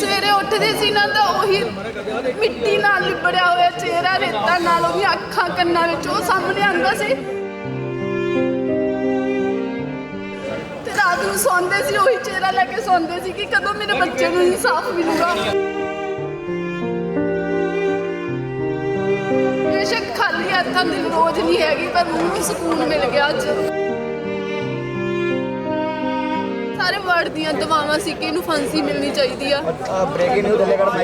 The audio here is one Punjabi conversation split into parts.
ਸਵੇਰੇ ਉੱਠਦੇ ਸੀ ਨਾ ਤਾਂ ਉਹੀ ਮਿੱਟੀ ਨਾਲ ਲਿਬੜਿਆ ਹੋਇਆ ਚਿਹਰਾ ਰੇਤਾ ਨਾਲ, ਉਹਦੀਆਂ ਅੱਖਾਂ ਕੰਨਾਂ ਵਿੱਚ, ਉਹ ਸਾਹਮਣੇ ਆਉਂਦਾ ਸੀ। ਤੇ ਰਾਤ ਨੂੰ ਸੌਂਦੇ ਸੀ, ਉਹੀ ਚਿਹਰਾ ਲੈ ਕੇ ਸੌਂਦੇ ਸੀ ਕਿ ਕਦੋਂ ਮੇਰੇ ਬੱਚੇ ਨੂੰ ਇਨਸਾਫ ਮਿਲੂਗਾ। ਬੇਸ਼ੱਕ ਖਾਲੀ ਹੱਥਾਂ ਦੀ ਰੋਜ਼ ਨਹੀਂ ਹੈਗੀ, ਪਰ ਮੂੰਹ ਨੂੰ ਸਕੂਨ ਮਿਲ ਗਿਆ ਅੱਜ। ਸਰਕਾਰ ਦਵਾਵਾਂ ਸੀ ਕਿ ਇਹਨੂੰ ਫਾਂਸੀ ਮਿਲਣੀ ਚਾਹੀਦੀ ਆ।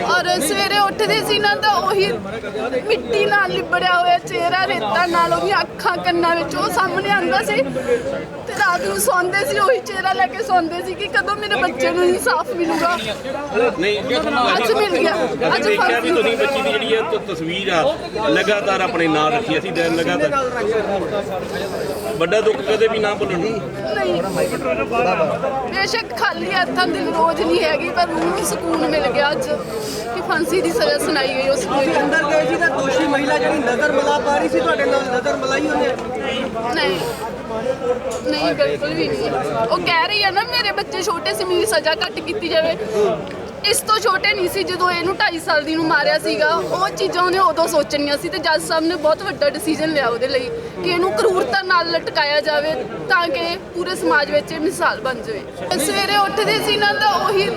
ਔਰ ਸਵੇਰੇ ਉੱਠਦੇ ਸੀ ਨਾ ਤਾਂ ਉਹੀ ਮਿੱਟੀ ਨਾਲ ਲਿਬੜਿਆ ਹੋਇਆ ਚਿਹਰਾ ਰੇਤਾ ਨਾਲ ਉਹਦੀ ਅੱਖਾਂ ਕੰਨਾਂ ਵਿੱਚ ਉਹ ਸਾਹਮਣੇ ਆਉਂਦਾ ਸੀ ਤੇ ਰਾਤ ਨੂੰ ਸੌਂਦੇ ਸੀ ਉਹੀ ਚਿਹਰਾ ਲੈ ਕੇ ਸੌਂਦੇ ਸੀ ਕਿ ਕਦੋਂ ਮੇਰੇ ਬੱਚੇ ਨੂੰ ਇਨਸਾਫ ਮਿਲੂਗਾ। ਨਹੀਂ ਲਗਾਤਾਰ ਆਪਣੇ ਵੱਡਾ ਦੁੱਖ ਕਦੇ ਵੀ ਨਾ ਭੁੱਲਣਾ। ਨਹੀਂ। ਬੇਸ਼ੱਕ ਖਾਲੀ ਹੱਥਾਂ ਦੀ ਰੋਜ਼ ਨਹੀਂ ਹੈਗੀ ਪਰ ਰੂਹ ਨੂੰ ਸਕੂਨ ਮਿਲ ਗਿਆ ਅੱਜ ਕਿ ਫਾਂਸੀ ਦੀ ਸਜ਼ਾ ਸੁਣਾਈ ਗਈ ਉਸ ਨੂੰ ਅੰਦਰ ਗਏ ਸੀ ਤਾਂ ਦੋਸ਼ੀ ਮਹਿਲਾ ਜਿਹੜੀ ਨਜ਼ਰ ਮਲਾ ਪਾ ਰਹੀ ਸੀ ਤੁਹਾਡੇ ਨਾਲ ਨਜ਼ਰ ਮਲਾਈ ਉਹਨੇ? ਨਹੀਂ। ਨਹੀਂ ਬਿਲਕੁਲ ਵੀ ਨਹੀਂ। ਉਹ ਕਹਿ ਰਹੀ ਆ ਨਾ ਮੇਰੇ ਬੱਚੇ ਛੋਟੇ ਸੀ ਮੇਰੀ ਸਜ਼ਾ ਘੱਟ ਕੀਤੀ ਜਾਵੇ। ਇਸ ਤੋਂ ਛੋਟੇ ਨਹੀਂ ਸੀ ਜਦੋਂ ਇਹਨੂੰ 2.5 ਸਾਲ ਦੀ ਨੂੰ ਮਾਰਿਆ ਸੀਗਾ। ਉਹ ਚੀਜ਼ਾਂ ਉਹਨੇ ਉਦੋਂ ਸੋਚਣੀਆਂ ਸੀ ਤੇ ਜੱਜ ਸਾਹਿਬ ਨੇ ਬਹੁਤ ਵੱਡਾ ਡਿਸੀਜਨ ਲਿਆ ਉਹਦੇ ਲਈ ਕਿ ਇਹਨੂੰ ਕਰੂਰਤਾ ਨਾਲ ਲਟਕਾਇਆ ਜਾਵੇ ਤਾਂ ਕਿ ਪੂਰੇ ਸਮਾਜ ਵਿੱਚ ਇਹ ਮਿਸਾਲ ਬਣ ਜਾਵੇ। ਸਵੇਰੇ ਉੱਠਦੇ ਸੀ ਨਾ ਤਾਂ ਉਹੀ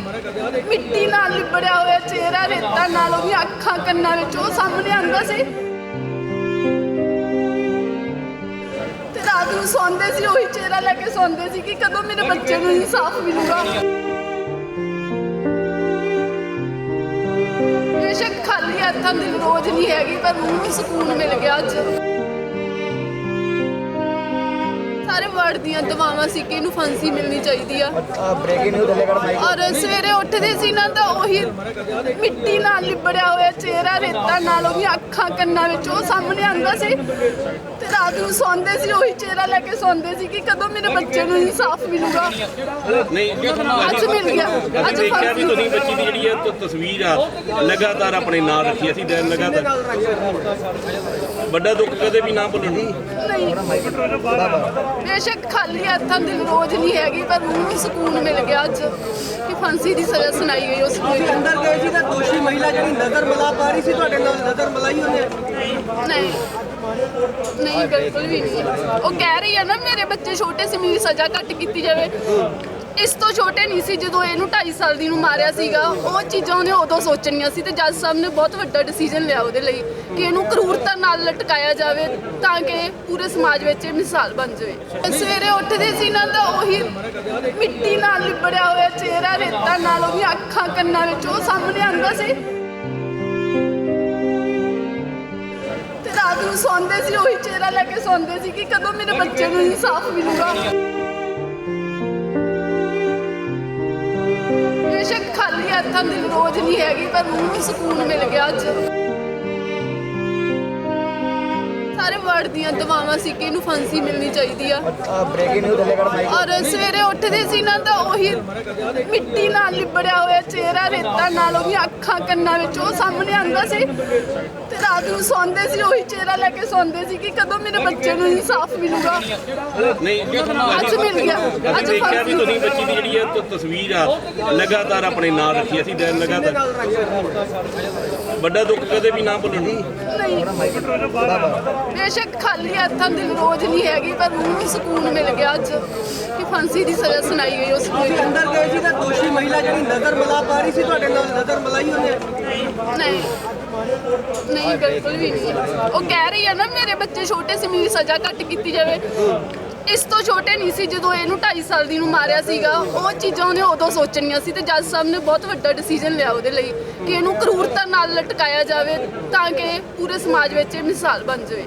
ਮਿੱਟੀ ਨਾਲ ਲਿਬੜਿਆ ਹੋਇਆ ਚਿਹਰਾ, ਰੇਤਾ ਨਾਲ ਉਹਦੀਆਂ ਅੱਖਾਂ, ਕੰਨਾਂ ਵਿੱਚ ਉਹ ਸਾਹਮਣੇ ਆਉਂਦਾ ਸੀ। ਤੇ ਰਾਤ ਨੂੰ ਸੌਂਦੇ ਸੀ, ਉਹੀ ਚਿਹਰਾ ਲੈ ਕੇ ਸੌਂਦੇ ਸੀ ਕਿ ਕਦੋਂ ਮੇਰੇ ਬੱਚੇ ਨੂੰ ਇਨਸਾਫ ਮਿਲੂਗਾ। ਲਈ ਇੱਥਾਂ ਦਿਨ ਰੋਜ਼ ਨਹੀਂ ਹੈਗੀ ਪਰ ਮੂੰਹ ਨੂੰ ਸਕੂਨ ਮਿਲ ਗਿਆ ਅੱਜ। ਸਾਰੇ ਵਰਡ ਦੀਆਂ ਦਵਾਵਾਂ ਸੀ ਕਿ ਇਹਨੂੰ ਫਾਂਸੀ ਮਿਲਣੀ ਚਾਹੀਦੀ ਆ। ਔਰ ਸਵੇਰੇ ਉੱਠਦੇ ਸੀ ਨਾ ਤਾਂ ਉਹੀ ਮਿੱਟੀ ਨਾਲ ਲਿਬੜਿਆ ਹੋਇਆ ਚਿਹਰਾ ਰੇਤਾ ਨਾਲ ਉਹਦੀਆਂ ਅੱਖਾਂ ਕੰਨਾਂ ਵਿੱਚ ਉਹ ਸਾਹਮਣੇ ਆਉਂਦਾ ਸੀ। ਰਾਤ ਨੂੰ ਸੌਂਦੇ ਸੀ ਉਹੀ ਚਿਹਰਾ ਲੈ ਕੇ ਸੌਂਦੇ ਸੀ ਕਿ ਕਦੋਂ ਮੇਰੇ ਬੱਚੇ ਨੂੰ ਇਨਸਾਫ ਮਿਲੂਗਾ। ਨਹੀਂ ਅੱਜ ਮਿਲ ਗਿਆ ਅੱਜ ਦੇਖਿਆ ਵੀ ਤੁਸੀਂ ਬੱਚੀ ਦੀ ਜਿਹੜੀ ਹੈ ਤ- ਤਸਵੀਰ ਆ ਲਗਾਤਾਰ ਆਪਣੇ ਨਾਲ ਰੱਖੀ ਅਸੀਂ ਦਿਨ ਲਗਾਤਾਰ ਵੱਡਾ ਦੁੱਖ ਕਦੇ ਵੀ ਨਾ ਭੁੱਲਣ। ਨਹੀਂ। ਬੇਸ਼ੱਕ ਖਾਲੀ ਹੱਥਾਂ ਦੀ ਰੋਜ਼ ਨਹੀਂ ਹੈਗੀ ਪਰ ਰੂਹ ਨੂੰ ਸਕੂਨ ਮਿਲ ਗਿਆ ਅੱਜ ਕਿ ਫਾਂਸੀ ਦੀ ਸਜ਼ਾ ਸੁਣਾਈ ਗਈ ਉਸ ਨੂੰ ਅੰਦਰ ਗਏ ਸੀ ਤਾਂ ਦੋਸ਼ੀ ਮਹਿਲਾ ਜਿਹੜੀ ਨਜ਼ਰ ਮਲਾ ਪਾ ਰਹੀ ਸੀ ਤੁਹਾਡੇ ਨਾਲ ਨਜ਼ਰ ਮਲਾਈ ਉਹਨੇ? ਨਹੀਂ। ਨਹੀਂ, ਬਿਲਕੁਲ ਵੀ ਨਹੀਂ। ਉਹ ਕਹਿ ਰਹੀ ਆ ਨਾ, ਮੇਰੇ ਬੱਚੇ ਛੋਟੇ ਸੀ, ਮੇਰੀ ਸਜ਼ਾ ਘੱਟ ਕੀਤੀ ਜਾਵੇ। ਇਸ ਤੋਂ ਛੋਟੇ ਨਹੀਂ ਸੀ, ਜਦੋਂ ਇਹਨੂੰ 2.5 ਸਾਲ ਦੀ ਨੂੰ ਮਾਰਿਆ ਸੀਗਾ, ਉਹ ਚੀਜ਼ਾਂ ਉਹਨੇ ਉਦੋਂ ਸੋਚਣੀਆਂ ਸੀ ਤੇ ਜੱਜ ਸਾਹਿਬ ਨੇ ਬਹੁਤ ਵੱਡਾ ਡਿਸੀਜਨ ਲਿਆ ਉਹਦੇ ਲਈ ਕਿ ਇਹਨੂੰ ਕਰੂਰਤਾ ਨਾਲ ਲਟਕਾਇਆ ਜਾਵੇ ਤਾਂ ਕਿ ਪੂਰੇ ਸਮਾਜ ਵਿੱਚ ਇਹ ਮਿਸਾਲ ਬਣ ਜਾਵੇ। ਸਵੇਰੇ ਉੱਠਦੇ ਸੀ ਨਾ ਤਾਂ ਉਹੀ ਮਿੱਟੀ ਨਾਲ ਲਿਬੜਿਆ ਹੋਇਆ ਚਿਹਰਾ, ਰੇਤਾ ਨਾਲ ਉਹਦੀਆਂ ਅੱਖਾਂ ਕੰਨਾਂ ਵਿੱਚ, ਉਹ ਸਾਹਮਣੇ ਆਉਂਦਾ ਸੀ। ਰਾਤ ਨੂੰ ਸੌਂਦੇ ਸੀ ਉਹੀ ਚਿਹਰਾ ਲੈ ਕੇ ਸੌਂਦੇ ਸੀ ਕਿ ਕਦੋਂ ਮੇਰੇ ਬੱਚੇ ਨੂੰ ਇਨਸਾਫ ਮਿਲੂਗਾ। ਬੇਸ਼ੱਕ ਖਾਲੀ ਹੱਥਾਂ ਦੀ ਰੋਜ਼ ਨਹੀਂ ਹੈਗੀ ਪਰ ਰੂਹ ਨੂੰ ਸਕੂਨ ਮਿਲ ਗਿਆ ਅੱਜ। ਸਾਰੇ ਵਾਰਡ ਦੀਆਂ ਦਵਾਵਾਂ ਸੀ ਕਿ ਇਹਨੂੰ ਫਾਂਸੀ ਮਿਲਣੀ ਚਾਹੀਦੀ ਆ। ਔਰ ਸਵੇਰੇ ਉੱਠਦੇ ਸੀ ਨਾ ਤਾਂ ਉਹੀ ਮਿੱਟੀ ਨਾਲ ਲਿਬੜਿਆ ਹੋਇਆ ਚਿਹਰਾ ਰੇਤਾ ਨਾਲ ਉਹਦੀ ਅੱਖਾਂ ਕੰਨਾਂ ਵਿੱਚ ਉਹ ਸਾਹਮਣੇ ਆਉਂਦਾ ਸੀ ਤੇ ਰਾਤ ਨੂੰ ਸੌਂਦੇ ਸੀ ਉਹੀ ਚਿਹਰਾ ਲੈ ਕੇ ਸੌਂਦੇ ਸੀ ਕਿ ਕਦੋਂ ਮੇਰੇ ਬੱਚੇ ਨੂੰ ਇਨਸਾਫ ਮਿਲੂਗਾ। ਨਹੀਂ ਅੱਜ ਮਿਲ ਗਿਆ ਅੱਜ ਦੇਖਿਆ ਦੀ ਤਸਵੀਰ ਆ ਲਗਾਤਾਰ ਆਪਣੇ ਨਾਲ ਰੱਖੀ ਅਸੀਂ ਦਿਨ ਲਗਾਤਾਰ ਵੱਡਾ ਦੁੱਖ ਕਦੇ ਵੀ ਨਾ ਭੁੱਲਣ। ਨਹੀਂ। ਬੇਸ਼ੱਕ ਖਾਲੀ ਹੱਥਾਂ ਦੀ ਰੋਜ਼ ਨਹੀਂ ਹੈਗੀ ਪਰ ਰੂਹ ਨੂੰ ਸਕੂਨ ਮਿਲ ਗਿਆ ਅੱਜ ਕਿ ਫਾਂਸੀ ਦੀ ਸਜ਼ਾ ਸੁਣਾਈ ਗਈ ਉਸ ਨੂੰ ਅੰਦਰ ਗਏ ਸੀ ਤਾਂ ਦੋਸ਼ੀ ਮਹਿਲਾ ਜਿਹੜੀ ਨਜ਼ਰ ਮਲਾ ਪਾ ਰਹੀ ਸੀ ਤੁਹਾਡੇ ਨਾਲ ਨਜ਼ਰ ਮਲਾਈ ਉਹਨੇ? ਨਹੀਂ। ਨਹੀਂ ਬਿਲਕੁਲ ਵੀ ਨਹੀਂ। ਉਹ ਕਹਿ ਰਹੀ ਆ ਨਾ ਮੇਰੇ ਬੱਚੇ ਛੋਟੇ ਸੀ ਮੇਰੀ ਸਜ਼ਾ ਘੱਟ ਕੀਤੀ ਜਾਵੇ। ਇਸ ਤੋਂ ਛੋਟੇ ਨਹੀਂ ਸੀ ਜਦੋਂ ਇਹਨੂੰ 2.5 ਸਾਲ ਦੀ ਨੂੰ ਮਾਰਿਆ ਸੀਗਾ। ਉਹ ਚੀਜ਼ਾਂ ਉਹਨੇ ਉਦੋਂ ਸੋਚਣੀਆਂ ਸੀ ਤੇ ਜੱਜ ਸਾਹਿਬ ਨੇ ਬਹੁਤ ਵੱਡਾ ਡਿਸੀਜਨ ਲਿਆ ਉਹਦੇ ਲਈ ਕਿ ਇਹਨੂੰ ਕਰੂਰਤਾ ਨਾਲ ਲਟਕਾਇਆ ਜਾਵੇ ਤਾਂ ਕਿ ਪੂਰੇ ਸਮਾਜ ਵਿੱਚ ਇਹ ਮਿਸਾਲ ਬਣ ਜਾਵੇ।